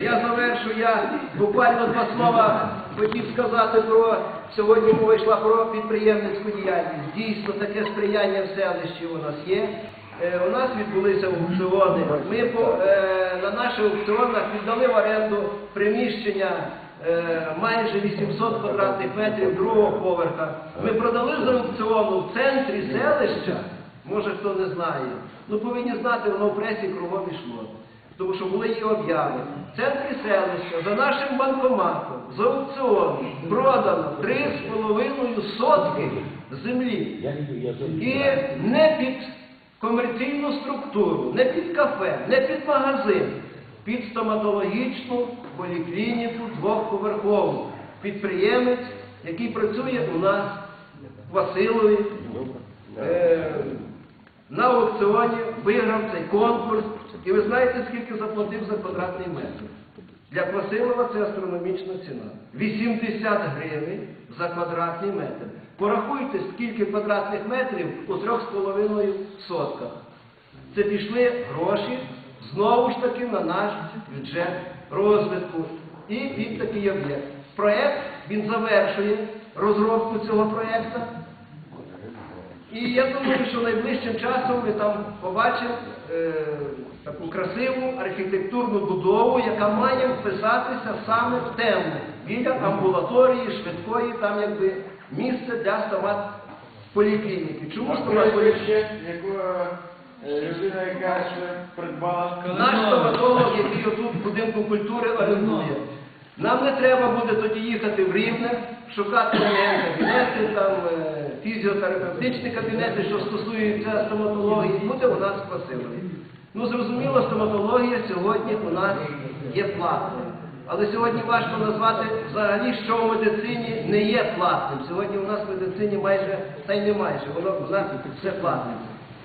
Я завершу, я буквально два слова хотів сказати про сьогодні мова йшла про підприємницьку діяльність. Дійсно, таке сприяння в селищі у нас є. Е, у нас відбулися аукціони. Ми по, е, на наших аукціонах віддали в оренду приміщення е, майже 800 квадратних метрів другого поверха. Ми продали з аукціону в центрі селища, може хто не знає. Ну повинні знати, воно в пресі кругом ішло тому що були її обяви. В центрі селища за нашим банкоматом з аукціону продано 3,5 сотки землі. І не під комерційну структуру, не під кафе, не під магазин, під стоматологічну поліклініку двохповерхову. Підприємець, який працює у нас в Василові. Е, на аукціоні виграв цей конкурс. І ви знаєте, скільки заплатив за квадратний метр? Для Квасилова це астрономічна ціна. 80 гривень за квадратний метр. Порахуйте, скільки квадратних метрів у 3,5 сотках. Це пішли гроші знову ж таки на наш бюджет розвитку і під такий об'єкт. Проєкт він завершує розробку цього проєкту. І я думаю, що найближчим часом ми там побачимо е, таку красиву архітектурну будову, яка має вписатися саме в тему біля амбулаторії, швидкої, там якби місце для стомат поліклініки. Чому? Прізвище, яку е, людина, яка ще придбала. Наш стоматолог, який отут в будинку культури орендує. Нам не треба буде тоді їхати в Рівне, шукати кабінети, там е, фізіотерапевтичні кабінети, що стосуються стоматології, буде у нас Василові. Ну, зрозуміло, стоматологія сьогодні у нас є платною. Але сьогодні важко назвати взагалі, що в медицині не є платним. Сьогодні у нас в медицині майже, та й не майже, воно у нас все платне.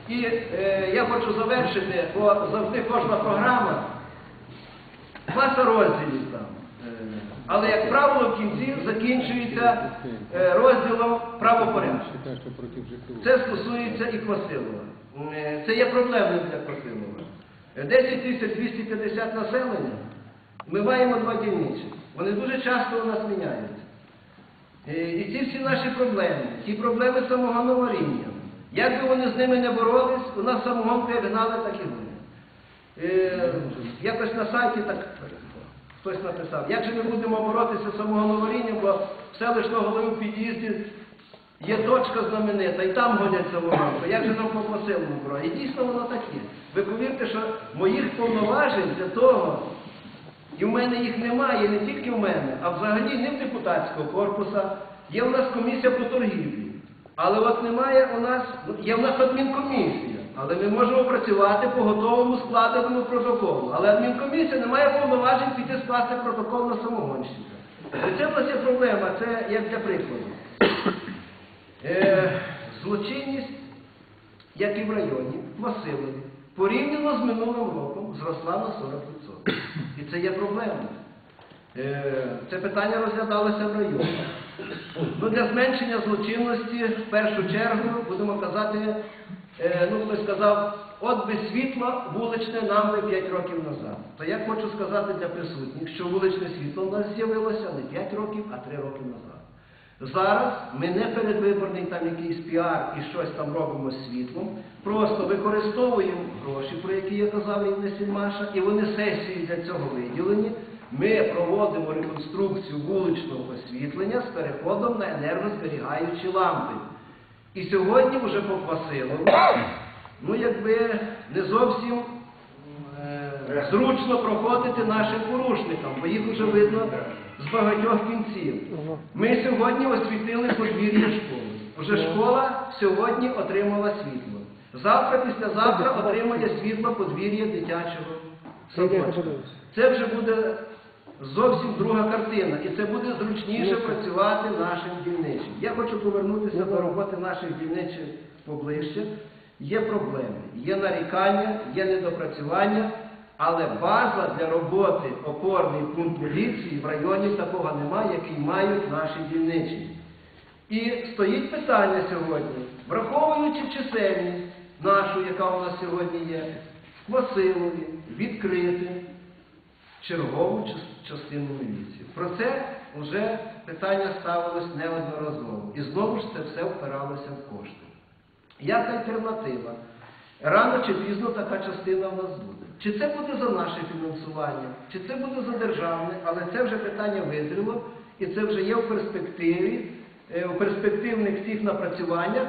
І е, я хочу завершити, бо завжди кожна програма маса розділів там. Але, як правило, в кінці закінчується е, розділом правопорядку. Це стосується і Квасилова. Е, Це є проблемою для Квасилова. Е, 10 тисяч 250 населення, ми маємо два дільничі. Вони дуже часто у нас міняються. Е, І ці всі наші проблеми, ті проблеми самогонного рівня. Як би вони з ними не боролись, у нас самогонку як гнали, так і. Е, Якось на сайті так хтось написав, як же ми будемо боротися з самогоноворінням, бо в селищного голови в під'їзді є точка знаменита, і там гонять самогонку. Як же нам по посилому? І дійсно воно таке. Ви повірте, що моїх повноважень для того, і в мене їх немає, не тільки в мене, а взагалі не в депутатського корпусу. Є у нас комісія по торгівлі. Але от немає у нас, є в нас адмінкомісія, але ми можемо працювати по готовому складеному протоколу. Але адмінкомісія не має повноважень піти скласти протокол на самогонщика. Це в нас є проблема, це як для прикладу. Е, злочинність, як і в районі, в порівняно з минулим роком зросла на 40%. І це є проблема. Е, Це питання розглядалося в районі. Ну, для зменшення злочинності, в першу чергу, будемо казати, ну хтось сказав, от без світла вуличне нам би 5 років назад. То я хочу сказати для присутніх, що вуличне світло в нас з'явилося не 5 років, а 3 роки назад. Зараз ми не передвиборний там якийсь піар і щось там робимо з світлом, просто використовуємо гроші, про які я казав Інна Сільмаша, і вони сесії для цього виділені. Ми проводимо реконструкцію вуличного освітлення з переходом на енергозберігаючі лампи. І сьогодні вже по Квасилову, ну якби не зовсім е, зручно проходити нашим порушникам, бо їх вже видно з багатьох кінців. Ми сьогодні освітили подвір'я школи. Вже школа сьогодні отримала світло. Завтра, післязавтра отримає світло подвір'я дитячого садочка. Це вже буде зовсім друга картина, і це буде зручніше працювати нашим дільничим. Я хочу повернутися до роботи наших дільничих поближче. Є проблеми, є нарікання, є недопрацювання, але база для роботи опорний пункт міліції в районі такого немає, який мають наші дільничі. І стоїть питання сьогодні, враховуючи чисельність нашу, яка у нас сьогодні є, в Василові, відкрити чергову частину міліції. Про це вже питання ставилось неодноразово. І знову ж це все впиралося в кошти. Як альтернатива? Рано чи пізно така частина в нас буде. Чи це буде за наше фінансування, чи це буде за державне, але це вже питання визріло, і це вже є в перспективі, е, у перспективних всіх напрацюваннях,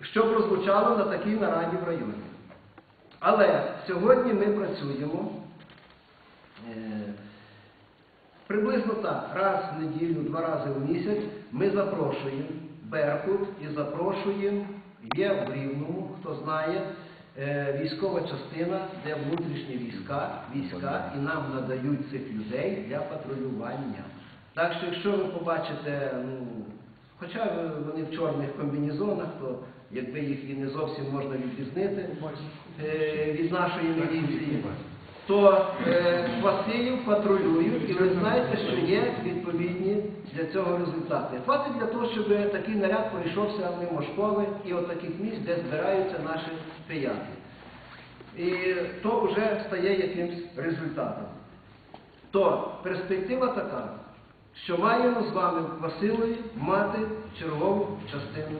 що прозвучало на такій нараді в районі. Але сьогодні ми працюємо приблизно так, раз в неділю, два рази в місяць ми запрошуємо Беркут і запрошуємо, є в Рівному, хто знає, е, військова частина, де внутрішні війська, війська, і нам надають цих людей для патрулювання. Так що, якщо ви побачите, ну, хоча вони в чорних комбінезонах, то якби їх і не зовсім можна відрізнити е, від нашої міліції, то е, Василів патрулюють, і ви знаєте, що є відповідні для цього результати. Хватить для того, щоб такий наряд пройшовся мимо школи і от таких місць, де збираються наші приятелі. І то вже стає якимсь результатом. То перспектива така, що маємо з вами Василові мати чергову частину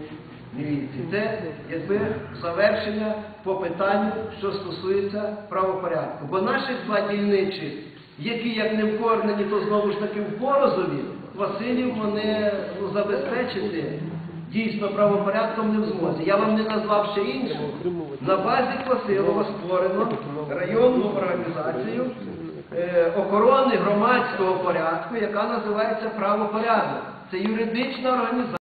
міліції. Це якби завершення по питанню, що стосується правопорядку. Бо наших два дільничих, які як не вкорнені, то знову ж таки в Борозові, Василів вони ну, забезпечити дійсно правопорядком не в змозі. Я вам не назвав ще інше. На базі Квасилова створено районну організацію е, охорони громадського порядку, яка називається правопорядок. Це юридична організація.